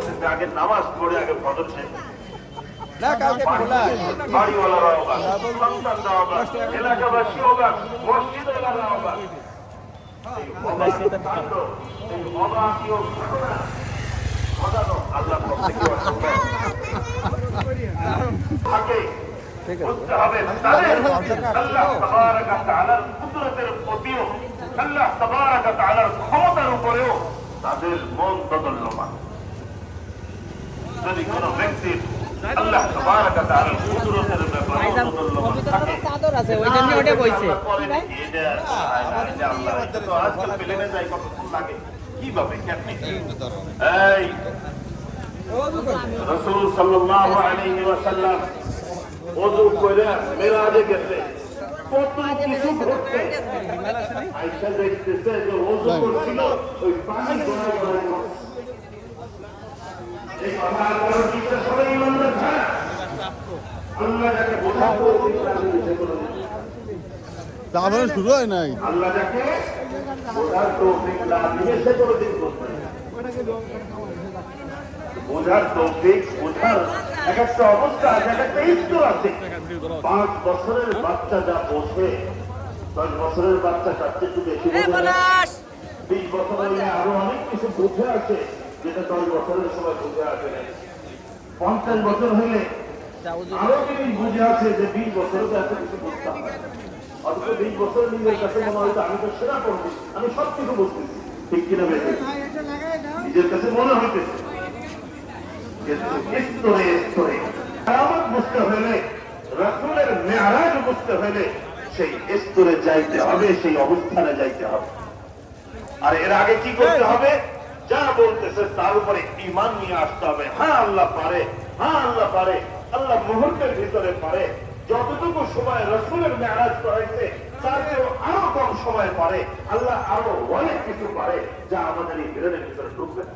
পরে বলতেছে আগে নামাজ পড়ে আগে ফজর শেষ বাড়িওয়ালারা অবাক সন্তানরা এলাকাবাসী মসজিদওয়ালারা আল্লাহ ক্ষমতার উপরেও তাদের মন দোদল্যমান যদি কোনো ব্যক্তির আল্লাহ তাবারাকা তাআলার কুদরতের ব্যাপারে থাকে চাদর আছে ওই জন্য ওটা বইছে এটা আল্লাহ তো আজকাল প্লেনে যায় কতক্ষণ লাগে কীভাবে কেমনে এই রাসূল সাল্লাল্লাহু আলাইহি ওয়াসাল্লাম ওযু করে মেরাজে গেছে কত কিছু ঘটছে আয়েশা দেখতেছে যে ওযু করছিল ওই পানি গড়ায় গড়ায় পড়ছে। এই কথা কারও বিশ্বাস করে ইমানদার ছাড়া আল্লাহ যাকে বোঝাবো তারপরে শুরু হয় নাই বোঝার তৌফিক বোঝার এক একটা অবস্থা আছে এক একটা আছে পাঁচ বছরের বাচ্চা যা বোঝে দশ বছরের বাচ্চা তার একটু বেশি। বিশ বছর আরও অনেক কিছু বুঝে আছে যেটা দশ বছরের সময় বুঝে আসে না পঞ্চাশ বছর হলে আরও জিনিস বুঝে আছে যে বিশ বছরে তো এত কিছু বুঝতাম অথচ বিশ বছর নিজের কাছে মনে হয়তো আমি তো সেরা করব আমি সব কিছু বুঝতেছি। ঠিক কিনা বেঁচে নিজের কাছে মনে হইতেছে। স্তরে স্তরে কেরামত বুঝতে হলে রাসূলের মেয়ারাজ বুঝতে হলে সেই স্তরে যাইতে হবে সেই অবস্থানে যাইতে হবে। আর এর আগে কি করতে হবে? যা বলতেছে তার উপরে ইমান নিয়ে আসতে হবে। হ্যাঁ আল্লাহ পারে। হ্যাঁ আল্লাহ পারে। আল্লাহ মুহূর্তের ভিতরে পারে। যতটুকু সময় রসুলের মেয়ারাজ করাইছে তার আরও কম সময় পারে। আল্লাহ আরও অনেক কিছু পারে যা আমাদের এই বিরোধের ভিতরে ঢুকবে না।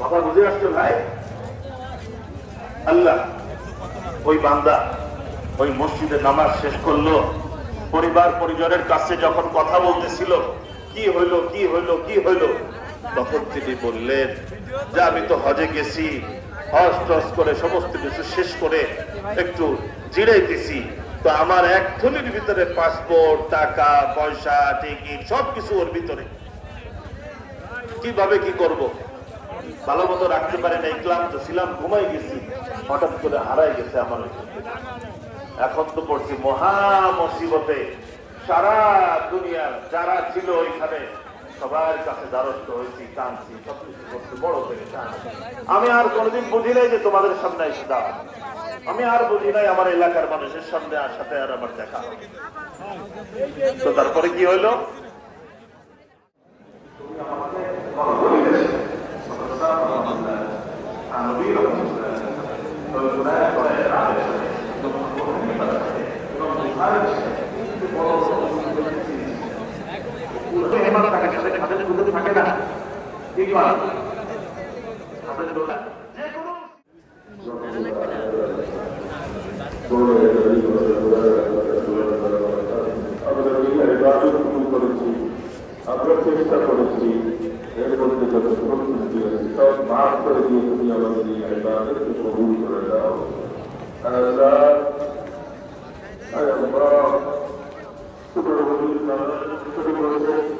কথা বুঝে আসছো ভাই? আল্লাহ, ওই বান্দা ওই মসজিদে নামাজ শেষ করল। পরিবার, পরিজনের কাছে যখন কথা বলতেছিল কি হইল কি হইল কি হইল? তখন তিনি বললেন, যে আমি তো হজে গেছি, হজ টস করে সমস্ত কিছু শেষ করে একটু জিরাইতেছি তো আমার এক থলির ভিতরে পাসপোর্ট, টাকা, পয়সা, টিকিট, সবকিছু ওর ভিতরে। কীভাবে কি করব? ভালো মতো রাখতে পারে নাই, ক্লান্ত ছিলাম, ঘুমাই গেছি। হঠাৎ করে হারাই গেছে আমার এখন তো পড়ছি মহা মুসিবতে। সারা দুনিয়ার যারা ছিল ওইখানে, সবার কাছে দ্বারস্থ হয়েছি কাঁদছি সবকিছু করতে বড় থেকে আমি আর কোনোদিন বুঝি নাই যে তোমাদের সামনে এসে দাঁড়া আমি আর বুঝি নাই আমার এলাকার মানুষের সামনে আর সাথে আর আমার দেখা। তো তারপরে কি হইল এবার হাতের দুধে থাকে না কি কি মানে হাতের দুধ যে কোনো আমরা এখানে রাজত্ব শুরু করেছি আমরা চেষ্টা করেছি এর মধ্যে যত প্রস্তুতি আছে সব মাফ করে দিয়ে তুমি আমাদের এই ইবাদতকে কবুল করে দাও আল্লাহ আল্লাহ শুকর বলি শুকর বলি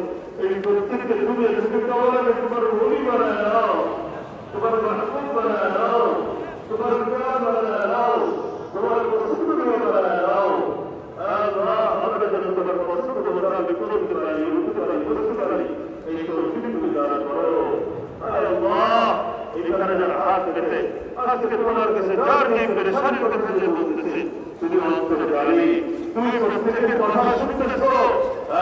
এই প্রত্যেককে তুমি কাওয়ালাকে তোমার রবি বানায় নাও, তোমার মাহবুব বানায় নাও, তোমার প্যার বানায় নাও, তোমার পছন্দ বানায় নাও, আল্লাহ আমরা যেন তোমার পছন্দ মোতাবেক করতে পারি উঠতে পারি বসতে পারি এই তৌফিক তুমি দান করো। আল্লাহ, এখানে যারা হাত রেখে আজকে তোমার কাছে যার নিয়ে পেরেশানির কথা যে বলতেছে তুমি অন্তরে তুমি প্রত্যেকের কথা শুনতেছ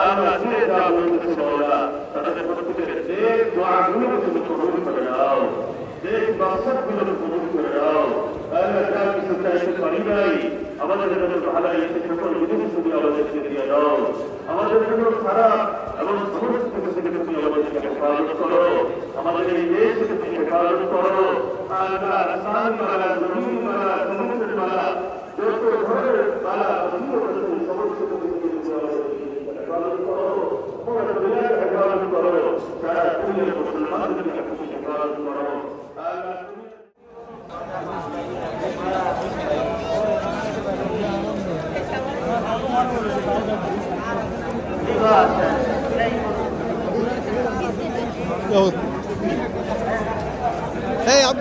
আমরা যে যা বলতেছে মৌলা তাদের প্রত্যেকের যে দোয়াগুলো তুমি কবুল করে নাও যে বাসতগুলো কবুল করে নাও আল্লাহ যা কিছু চাইতে পারি নাই আমাদের জন্য ভালো এই সকল জিনিস তুমি আমাদেরকে দিয়ে দাও আমাদের জন্য খারাপ এবং সমস্ত কিছু থেকে তুমি আমাদেরকে হেফাজত করো আমাদের এই দেশকে তুমি হেফাজত করো আল্লাহ আসমান মালা জমিন মালা সমুদ্রের মালা যত ধরনের মালা মুসিবত আছে সমস্ত কিছু তুমি আমাদেরকে হেফাজত করো পুরো দুনিয়ার হেফাজত করো সারা দুনিয়ার মুসলমানদেরকে তুমি হেফাজত করো আল্লাহ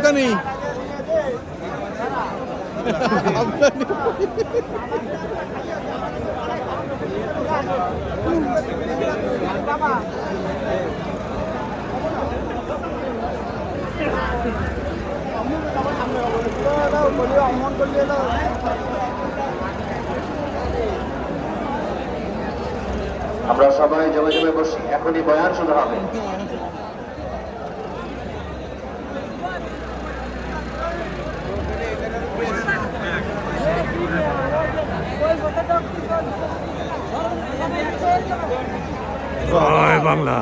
তুমি আমরা সবাই জমে জমে বসি। এখনই বয়ান শুরু হবে। জয় বাংলা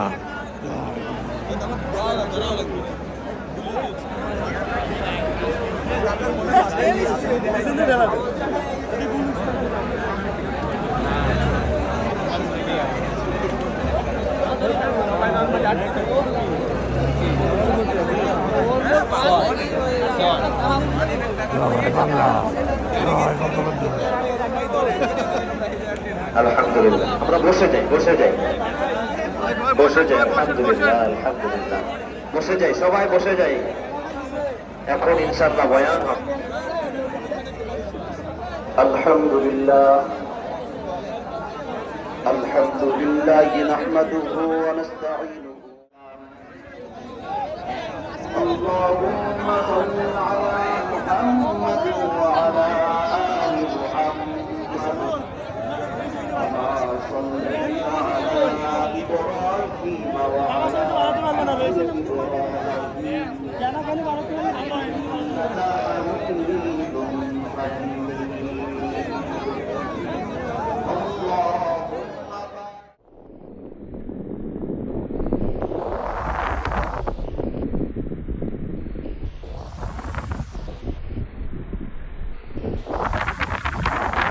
জয় বাংলা জয় বঙ্গবন্ধু আলহামদুলিল্লাহ আমরা বসে যাই বসে যাই বসে যাই আলহামদুলিল্লাহ আলহামদুলিল্লাহ বসে যাই সবাই বসে যাই এখন ইনশাআল্লাহ বয়ান হবে আলহামদুলিল্লাহ الحمد لله نحمده ونستعينه اللهم